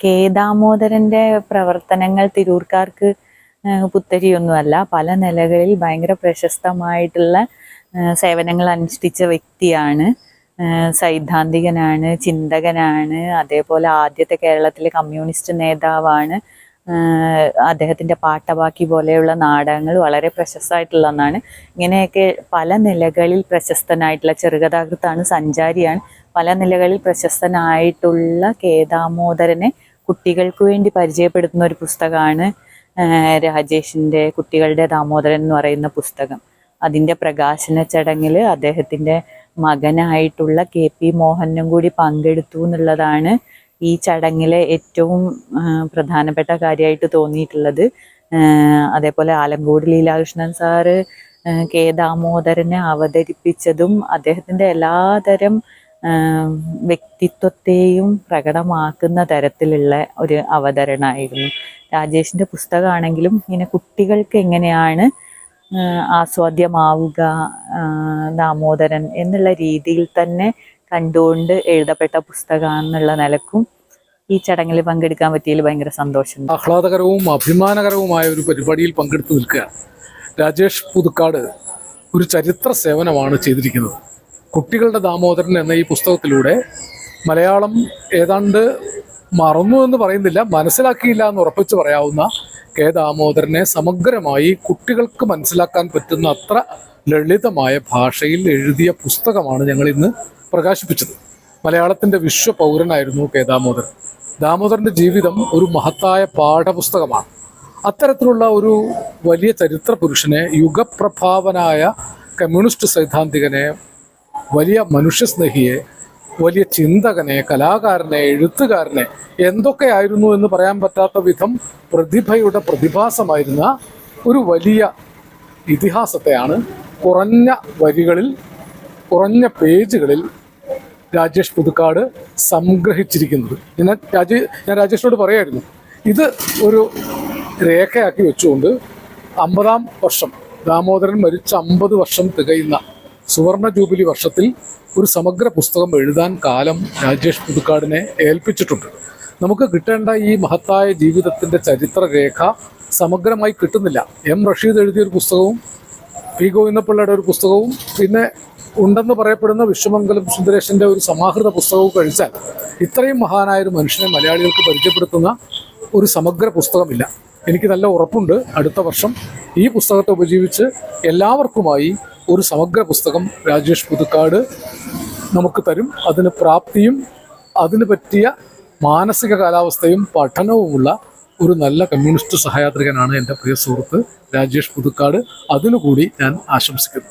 K ദാമോദരന്റെ പ്രവർത്തനങ്ങൾ തിരൂർക്കാർക്ക് പുത്തരിയൊന്നുമല്ല. പല നിലകളിൽ ഭയങ്കര പ്രശസ്തമായിട്ടുള്ള സേവനങ്ങൾ അനുഷ്ഠിച്ച വ്യക്തിയാണ്. സൈദ്ധാന്തികനാണ് ചിന്തകനാണ്. അതേപോലെ ആദ്യത്തെ കേരളത്തിലെ കമ്മ്യൂണിസ്റ്റ് നേതാവാണ്. ഏഹ് അദ്ദേഹത്തിന്റെ പാട്ടബാക്കി പോലെയുള്ള നാടകങ്ങൾ വളരെ പ്രശസ്തമായിട്ടുള്ള ഒന്നാണ്. ഇങ്ങനെയൊക്കെ പല നിലകളിൽ പ്രശസ്തനായിട്ടുള്ള ചെറുകഥാകൃത്താണ് സഞ്ചാരിയാണ്. പല നിലകളിൽ പ്രശസ്തനായിട്ടുള്ള കേദാമോദരനെ കുട്ടികൾക്ക് വേണ്ടി പരിചയപ്പെടുത്തുന്ന ഒരു പുസ്തകമാണ് രാജേഷിന്റെ കുട്ടികളുടെ ദാമോദരൻ എന്ന് പറയുന്ന പുസ്തകം. അതിന്റെ പ്രകാശന ചടങ്ങിൽ അദ്ദേഹത്തിന്റെ മകനായിട്ടുള്ള കെ പി മോഹനും കൂടി പങ്കെടുത്തു എന്നുള്ളതാണ് ഈ ചടങ്ങിലെ ഏറ്റവും പ്രധാനപ്പെട്ട കാര്യമായിട്ട് തോന്നിയിട്ടുള്ളത് അതേപോലെ ആലങ്കോട് ലീലാകൃഷ്ണൻ സാറ് കെ ദാമോദരനെ അവതരിപ്പിച്ചതും അദ്ദേഹത്തിന്റെ എല്ലാതരം വ്യക്തിത്വത്തെയും പ്രകടമാക്കുന്ന തരത്തിലുള്ള ഒരു അവതരണമായിരുന്നു. രാജേഷിന്റെ പുസ്തകമാണെങ്കിലും ഇങ്ങനെ കുട്ടികൾക്ക് എങ്ങനെയാണ് ആസ്വാദ്യമാവുക ദാമോദരൻ എന്നുള്ള രീതിയിൽ തന്നെ കണ്ടുകൊണ്ട് എഴുതപ്പെട്ട പുസ്തകമാണെന്നുള്ള നിലക്കും ഈ ചടങ്ങിൽ പങ്കെടുക്കാൻ പറ്റിയതിൽ ഭയങ്കര സന്തോഷം. ആഹ്ലാദകരവും അഭിമാനകരവുമായ ഒരു പരിപാടിയിൽ പങ്കെടുത്തു നിൽക്കുകയാണ് രാജേഷ് പുതുക്കാട് ഒരു ചരിത്ര സേവനമാണ് ചെയ്തിരിക്കുന്നത്. കുട്ടികളുടെ ദാമോദരൻ എന്ന ഈ പുസ്തകത്തിലൂടെ മലയാളം ഏതാണ്ട് മറന്നു എന്ന് പറയുന്നില്ല മനസ്സിലാക്കിയില്ല എന്ന് ഉറപ്പിച്ച് പറയാവുന്ന കെ ദാമോദരനെ സമഗ്രമായി കുട്ടികൾക്ക് മനസ്സിലാക്കാൻ പറ്റുന്ന അത്ര ലളിതമായ ഭാഷയിൽ എഴുതിയ പുസ്തകമാണ് ഞങ്ങൾ ഇന്ന് പ്രകാശിപ്പിച്ചത്. മലയാളത്തിന്റെ വിശ്വ പൗരനായിരുന്നു കെ ദാമോദരൻ. ദാമോദരന്റെ ജീവിതം ഒരു മഹത്തായ പാഠപുസ്തകമാണ്. അത്തരത്തിലുള്ള ഒരു വലിയ ചരിത്ര പുരുഷനെ യുഗപ്രഭാവനായ കമ്മ്യൂണിസ്റ്റ് സൈദ്ധാന്തികനെ വലിയ മനുഷ്യസ്നേഹിയെ വലിയ ചിന്തകനെ കലാകാരനെ എഴുത്തുകാരനെ എന്തൊക്കെയായിരുന്നു എന്ന് പറയാൻ പറ്റാത്ത വിധം പ്രതിഭയുടെ പ്രതിഭാസമായിരുന്ന ഒരു വലിയ ഇതിഹാസത്തെയാണ് കുറഞ്ഞ വരികളിൽ കുറഞ്ഞ പേജുകളിൽ രാജേഷ് പുതുക്കാട് സംഗ്രഹിച്ചിരിക്കുന്നത്. ഞാൻ രാജേ ഞാൻ രാജേഷിനോട് പറയായിരുന്നു ഇത് ഒരു രേഖയാക്കി വെച്ചുകൊണ്ട് അമ്പതാം വർഷം ദാമോദരൻ മരിച്ച അമ്പത് വർഷം തികയുന്ന സുവർണ ജൂബിലി വർഷത്തിൽ ഒരു സമഗ്ര പുസ്തകം എഴുതാൻ കാലം രാജേഷ് പുതുക്കാടിനെ ഏൽപ്പിച്ചിട്ടുണ്ട്. നമുക്ക് കിട്ടേണ്ട ഈ മഹത്തായ ജീവിതത്തിന്റെ ചരിത്രരേഖ സമഗ്രമായി കിട്ടുന്നില്ല. എം റഷീദ് എഴുതിയ ഒരു പുസ്തകവും പി ഗോവിന്ദപിള്ളയുടെ ഒരു പുസ്തകവും പിന്നെ ഉണ്ടെന്ന് പറയപ്പെടുന്ന വിശ്വമംഗലം സുന്ദരേശന്റെ ഒരു സമാഹൃത പുസ്തകവും കഴിച്ചാൽ ഇത്രയും മഹാനായ ഒരു മനുഷ്യനെ മലയാളികൾക്ക് പരിചയപ്പെടുത്തുന്ന ഒരു സമഗ്ര പുസ്തകമില്ല. എനിക്ക് നല്ല ഉറപ്പുണ്ട്. അടുത്ത വർഷം ഈ പുസ്തകത്തെ ഉപജീവിച്ച് എല്ലാവർക്കുമായി ഒരു സമഗ്ര പുസ്തകം രാജേഷ് പുതുക്കാട് നമുക്ക് തരും. അതിന് പ്രാപ്തിയും അതിന് പറ്റിയ മാനസിക കാലാവസ്ഥയും പഠനവുമുള്ള ഒരു നല്ല കമ്മ്യൂണിസ്റ്റ് സഹയാത്രികനാണ് എന്റെ പ്രിയ സുഹൃത്ത് രാജേഷ് പുതുക്കാട്. അതിനുകൂടി ഞാൻ ആശംസിക്കുന്നു.